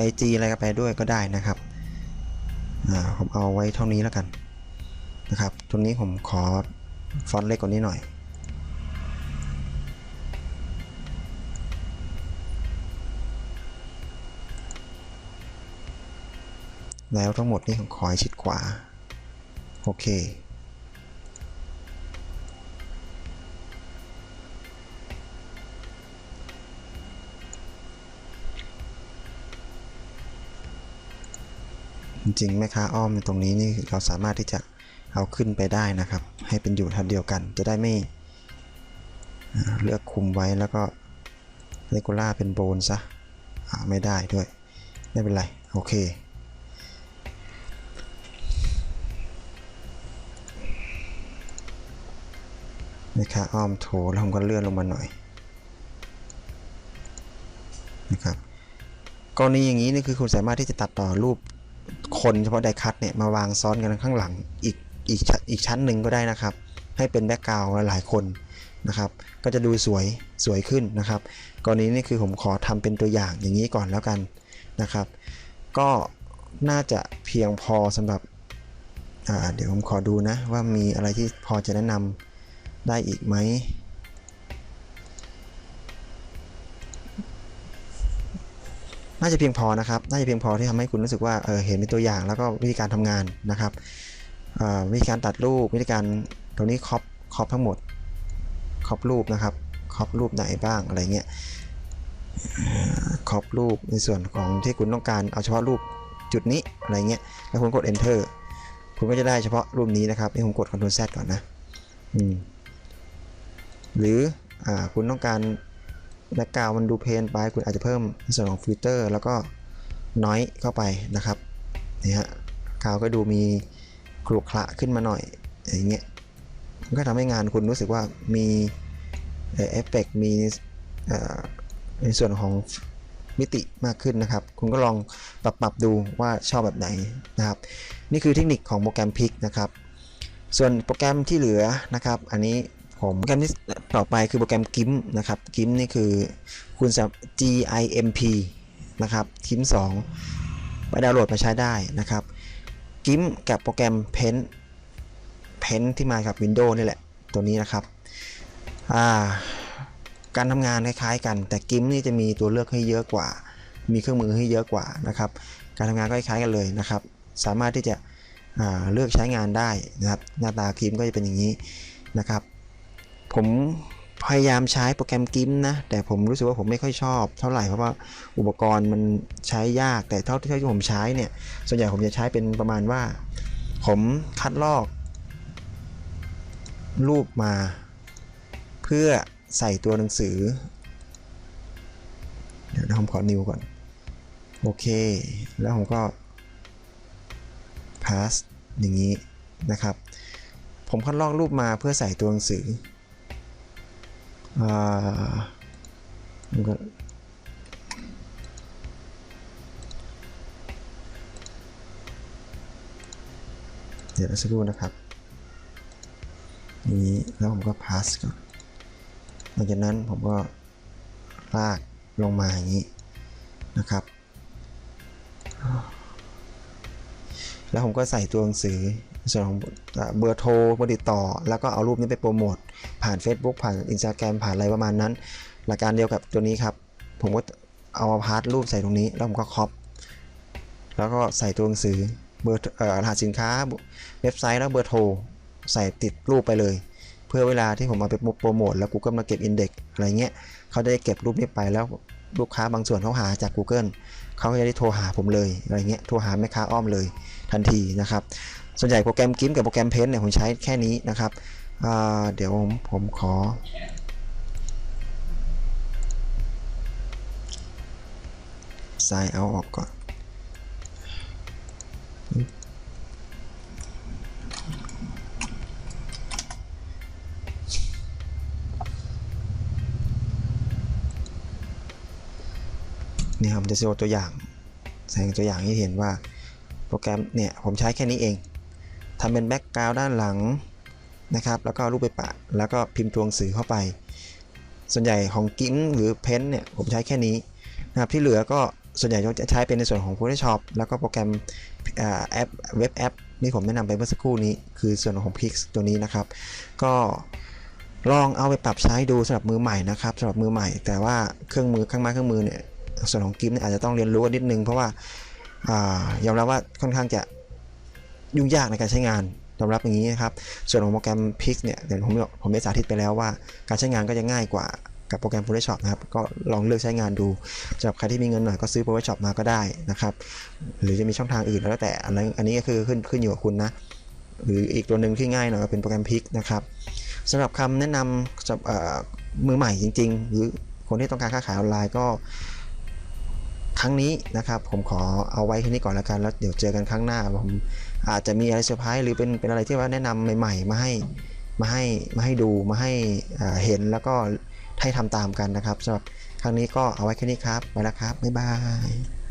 IG อะไรก็ไปด้วยก็ได้นะครับอ่าผมเอาไว้เท่านี้แล้วกันนะครับตรงนี้ผมขอฟอนต์เล็กกว่านี้หน่อยแล้วทั้งหมดนี้ผมขอให้ชิดขวา โอเค จริงๆแม่ค้าอ้อมในตรงนี้นี่เราสามารถที่จะเอาขึ้นไปได้นะครับ ให้เป็นอยู่ทันเดียวกัน จะได้ไม่เลือกคุมไว้แล้วก็เลกูล่าเป็นโบนซะไม่ได้ด้วย ไม่เป็นไร โอเค นะครับอ้อมโถแล้วผมก็เลื่อนลงมาหน่อยนะครับกรณีอย่างนี้นี่คือคุณสามารถที่จะตัดต่อรูป คนเฉพาะไดคัตเนี่ยมาวางซ้อนกันข้างหลังอีกอีกชั้นอีกชั้นหนึ่งก็ได้นะครับ ให้เป็นแบ็กกราวด์หลายคนนะครับ ก็จะดูสวยสวยขึ้นนะครับ กรณีนี้คือผมขอทำเป็นตัวอย่างอย่างนี้ก่อนแล้วกันนะครับ ก็น่าจะเพียงพอสำหรับเดี๋ยวผมขอดูนะว่ามีอะไรที่พอจะแนะนำได้อีกไหม น่าจะเพียงพอนะครับ น่าจะเพียงพอที่ทำให้คุณรู้สึกว่าเออเห็นเป็นตัวอย่างแล้วก็วิธีการทำงานนะครับวิธีการตัดรูปวิธีการตรงนี้ครอปครอปทั้งหมดครอปรูปนะครับครอปรูปไหนบ้างอะไรเงี้ยครอปรูปในส่วนของที่คุณต้องการเอาเฉพาะรูปจุดนี้อะไรเงี้ยแล้วคุณกด enter คุณก็จะได้เฉพาะรูปนี้นะครับนี่ผมกด ctrl z ก่อนนะหรืออคุณต้องการ แบ็กกราวมันดูเพนไปคุณอาจจะเพิ่มในส่วนของฟิลเตอร์แล้วก็น้อยเข้าไปนะครับนี่ฮะกาวก็ดูมีครุขระขึ้นมาหน่อยอย่างเงี้ยมันก็ทำให้งานคุณรู้สึกว่ามีเอฟเฟกมีในส่วนของมิติมากขึ้นนะครับ คุณก็ลองปรับปรับดูว่าชอบแบบไหนนะครับ นี่คือเทคนิคของโปรแกรมพิกนะครับ ส่วนโปรแกรมที่เหลือนะครับ อันนี้ ผมโปรแกรมที่ต่อไปคือโปรแกรม GIM นะครับ GIM นี่คือคุณสามารถ GIMP นะครับ GIM 2ไปดาวน์โหลดมาใช้ได้นะครับ GIM กับโปรแกรม Paint Paint ที่มากับ Windows นี่แหละ ตัวนี้นะครับาการทำงานคล้ายๆกัน แต่ GIM นี่จะมีตัวเลือกให้เยอะกว่า มีเครื่องมือให้เยอะกว่านะครับ การทำงานก็คล้ายๆกันเลยนะครับ สามารถที่จะเลือกใช้งานได้นะครับ หน้าตาครีมก็จะเป็นอย่างนี้นะครับ ผมพยายามใช้โปรแกรมกิมนะแต่ผมรู้สึกว่าผมไม่ค่อยชอบเท่าไหร่เพราะว่าอุปกรณ์มันใช้ยากแต่เท่าที่ผมใช้เนี่ย ส่วนใหญ่ผมจะใช้เป็นประมาณว่า ผมคัดลอก รูปมา เพื่อใส่ตัวหนังสือ เดี๋ยวผมขอนิวก่อน โอเค แล้วผมก็ pass อย่างนี้นะครับ ผมคัดลอกรูปมาเพื่อใส่ตัวหนังสือ อ่ามันก็เดี๋ยวสักครู่นะครับอย่างนี้แล้วผมก็ pass ก่อนหลังจากนั้นผมก็ลากลงมาอย่างนี้นะครับ แล้วผมก็ใส่ตัวหนังสือ ส่วนของเบอร์โทรเบอร์ติดต่อ แล้วก็เอารูปนี้ไปโปรโมทผ่าน Facebook ผ่าน Instagram ผ่านอะไรประมาณนั้น หลักการเดียวกับตัวนี้ครับ ผมก็เอาพาร์ทรูปใส่ตรงนี้ แล้วผมก็ครอปแล้วก็ใส่ตัวหนังสือเบอร์อรหัสสินค้าเว็บไซต์แล้วเบอร์โทรใส่ติดรูปไปเลย เพื่อเวลาที่ผมมาไปโปรโมทแล้ว Google มาเก็บ Index อะไรเงี้ยเขาได้เก็บรูปนี้ไปแล้วลูกค้าบางส่วนเขาหาจาก Google เขาจะได้โทรหาผมเลยอะไรเงี้ยโทรหาแม่ค้าอ้อมเลยทันทีนะครับ ส่วนใหญ่โปรแกรมกิมกับโปรแกรมเพนเนี่ยผมใช้แค่นี้นะครับเดี๋ยวผมผมขอ s ายเอาออกก่อนนี่ครับจะโชว์ตัวอย่างแสดงตัวอย่างให้เห็นว่าโปรแกรมเนี่ยผมใช้แค่นี้เอง ทำเป็นแบ็กกราวด์ด้านหลังนะครับ แล้วก็รูปไปปะ แล้วก็พิมพ์ตัวหนังสือเข้าไป ส่วนใหญ่ของกิ้งหรือเพนเนี่ยผมใช้แค่นี้นะครับที่เหลือก็ส่วนใหญ่จะใช้เป็นในส่วนของ Photoshop แล้วก็โปรแกรมอแอปเว็บแอปที่ผมแนะนำไปเมื่อสักครู่นี้ คือส่วนของ Pix ตัวนี้นะครับ ก็ลองเอาไปปรับใช้ดูสำหรับมือใหม่นะครับสำหรับมือใหม่ แต่ว่าเครื่องมือเครื่องม้เครื่องมือเนี่ยส่วนของกิฟเนี่ยอาจจะต้องเรียนรู้กันนิดนึง เพราะว่าอ่ายอมรับว่าค่อนข้างจะ ยุ่งยากในการใช้งานยอมรับอย่างนี้นะครับ ส่วนของโปรแกรม Pix เนี่ยเดี๋ยวผมผมได้สาธิตไปแล้วว่า การใช้งานก็จะง่ายกว่ากับโปรแกรม Photoshop นะครับ ก็ลองเลือกใช้งานดูสำหรับใครที่มีเงินหน่อยก็ซื้อ Photoshop มาก็ได้นะครับ หรือจะมีช่องทางอื่นแล้วแต่อันนั้นอันนี้ก็คือขึ้นขึ้นอยู่กับคุณนะ หรืออีกตัวหนึ่งที่ง่ายหน่อยก็เป็นโปรแกรม Pix นะครับสำหรับคำแนะนำสำหรับมือใหม่จริง ๆ หรือคนที่ต้องการค้าขายออนไลน์ก็ ครั้งนี้นะครับ ผมขอเอาไว้แค่นี้ก่อนแล้วกันแล้วเดี๋ยวเจอกันครั้งหน้าผมอาจจะมีอะไรเซอร์ไพรส์หรือเป็นเป็นอะไรที่ว่าแนะนำใหม่ๆ มาให้มาให้มาให้ดูมาให้เห็นแล้วก็ให้ทำตามกันนะครับสำหรับครั้งนี้ก็เอาไว้แค่นี้ครับไปแล้วครับบ๊ายบาย